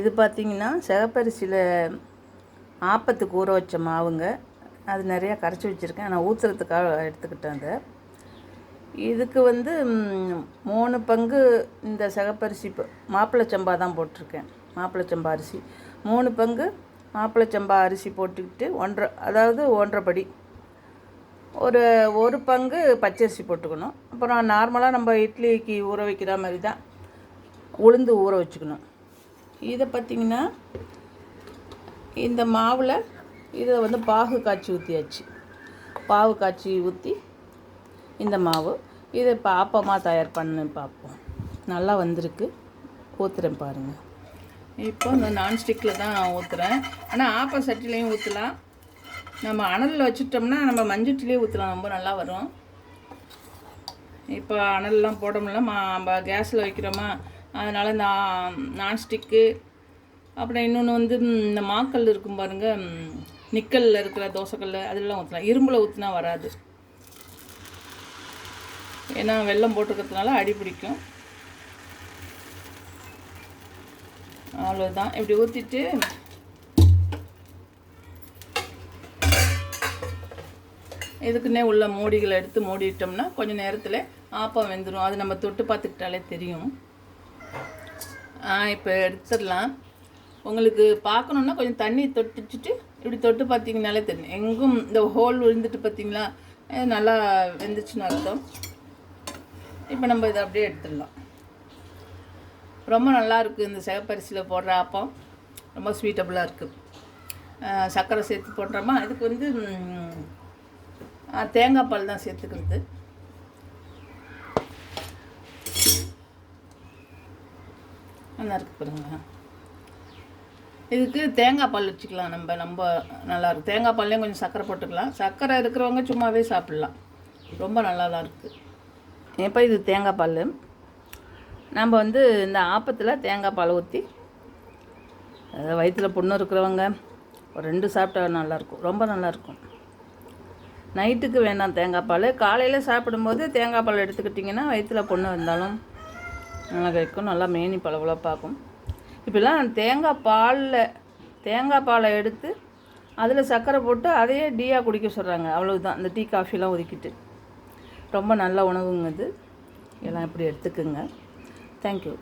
இது பார்த்தீங்கன்னா சிகப்பரிசியில் ஆப்பத்துக்கு ஊற வச்ச மாவுங்க. அது நிறையா கரைச்சி வச்சுருக்கேன். நான் ஊற்றுறதுக்காக எடுத்துக்கிட்டேன் அதை. இதுக்கு வந்து மூணு பங்கு இந்த சிகப்பரிசி மாப்பிள்ளை சம்பா தான் போட்டிருக்கேன். மாப்பிள்ளை சம்பா அரிசி. மூணு பங்கு மாப்பிள்ளை சம்பா அரிசி போட்டுக்கிட்டு ஒன்றரை அதாவது ஒன்றரை படி ஒரு ஒரு பங்கு பச்சரிசி போட்டுக்கணும். அப்புறம் நார்மலாக நம்ம இட்லிக்கு ஊற வைக்கிற மாதிரி தான் உளுந்து ஊற வச்சுக்கணும். இதை பார்த்திங்கன்னா இந்த மாவில் இதை வந்து பாகு காய்ச்சி ஊற்றியாச்சு பாகு காய்ச்சி ஊற்றி இந்த மாவு. இதை இப்போ ஆப்பமாக தயார் பண்ணு பார்ப்போம் நல்லா வந்திருக்கு. ஊற்றுறேன் பாருங்கள் இப்போ இந்த நான்ஸ்டிக்கில் தான் ஊற்றுறேன் ஆனால் ஆப்ப சட்டிலையும் ஊற்றலாம் நம்ம அனலில் வச்சுட்டோம்னா நம்ம மஞ்சட்டிலே ஊற்றலாம் ரொம்ப நல்லா வரும். இப்போ அனல்லாம் போட முடியல. மா நம்ம கேஸில் வைக்கிறோமா? அதனால் இந்த நான்ஸ்டிக்கு அப்புறம் இன்னொன்று வந்து இந்த மாக்கல் இருக்கும் பாருங்கள் நிக்கலில் இருக்கிற தோசைக்கல் அதெல்லாம் ஊற்றலாம் இரும்பில் ஊற்றினா வராது. ஏன்னா வெல்லம் போட்டுக்கிறதுனால அடி பிடிக்கும். அவ்வளோதான் இப்படி ஊற்றிட்டு இதுக்குன்னே உள்ள மூடிகளை எடுத்து மூடிட்டோம்னா கொஞ்சம் நேரத்தில் ஆப்பம் வெந்துடும் அது நம்ம தொட்டு பார்த்துக்கிட்டாலே தெரியும். இப்போ எடுத்துடலாம். உங்களுக்கு பார்க்கணுன்னா கொஞ்சம் தண்ணி தொட்டுச்சுட்டு இப்படி தொட்டு பார்த்தீங்கனாலே தெரியும். எங்கும் இந்த ஹோல் விழுந்துட்டு பார்த்தீங்களா? நல்லா வெந்துச்சுன்னு அர்த்தம். இப்போ நம்ம இதை அப்படியே எடுத்துடலாம். ரொம்ப நல்லாயிருக்கு இந்த சிகப்பரிசியில் போடுற ஆப்பம் ரொம்ப ஸ்வீட்டபுளாக இருக்குது சர்க்கரை சேர்த்து போடுறோமா? இதுக்கு வந்து தேங்காய் பால் தான் சேர்த்துக்கிறது. நல்லா இருக்கு இதுக்கு தேங்காய் பால் வச்சுக்கலாம் நம்ம நம்ம நல்லாயிருக்கும் தேங்காய் பால்லையும் கொஞ்சம் சர்க்கரை போட்டுக்கலாம். சர்க்கரை இருக்கிறவங்க சும்மாவே சாப்பிட்லாம். ரொம்ப நல்லா தான் இருக்குது இப்போ இது தேங்காய் பால். நம்ம வந்து இந்த ஆப்பத்தில் தேங்காய் பால் ஊற்றி வயிற்றில் புண்ணு இருக்கிறவங்க ஒரு ரெண்டு சாப்பிட்டா நல்லாயிருக்கும் ரொம்ப நல்லாயிருக்கும் நைட்டுக்கு வேண்டாம் தேங்காய் பால். காலையில் சாப்பிடும்போது தேங்காய் பால் எடுத்துக்கிட்டிங்கன்னா வயிற்றில் புண்ணு வந்தாலும் நல்லா வைக்கும் நல்லா மேனி பளபளப்பாக்கும் இப்படிலாம் தேங்காய் பாலில் தேங்காய் பாலை எடுத்து அதில் சர்க்கரை போட்டு அதையே டீயாக குடிக்க சொல்கிறாங்க அவ்வளவுதான். இந்த டீ காஃபிலாம் ஒதுக்கிட்டு. ரொம்ப நல்ல உணவுங்க இது. எல்லாம் இப்படி எடுத்துக்குங்க. தேங்க்யூ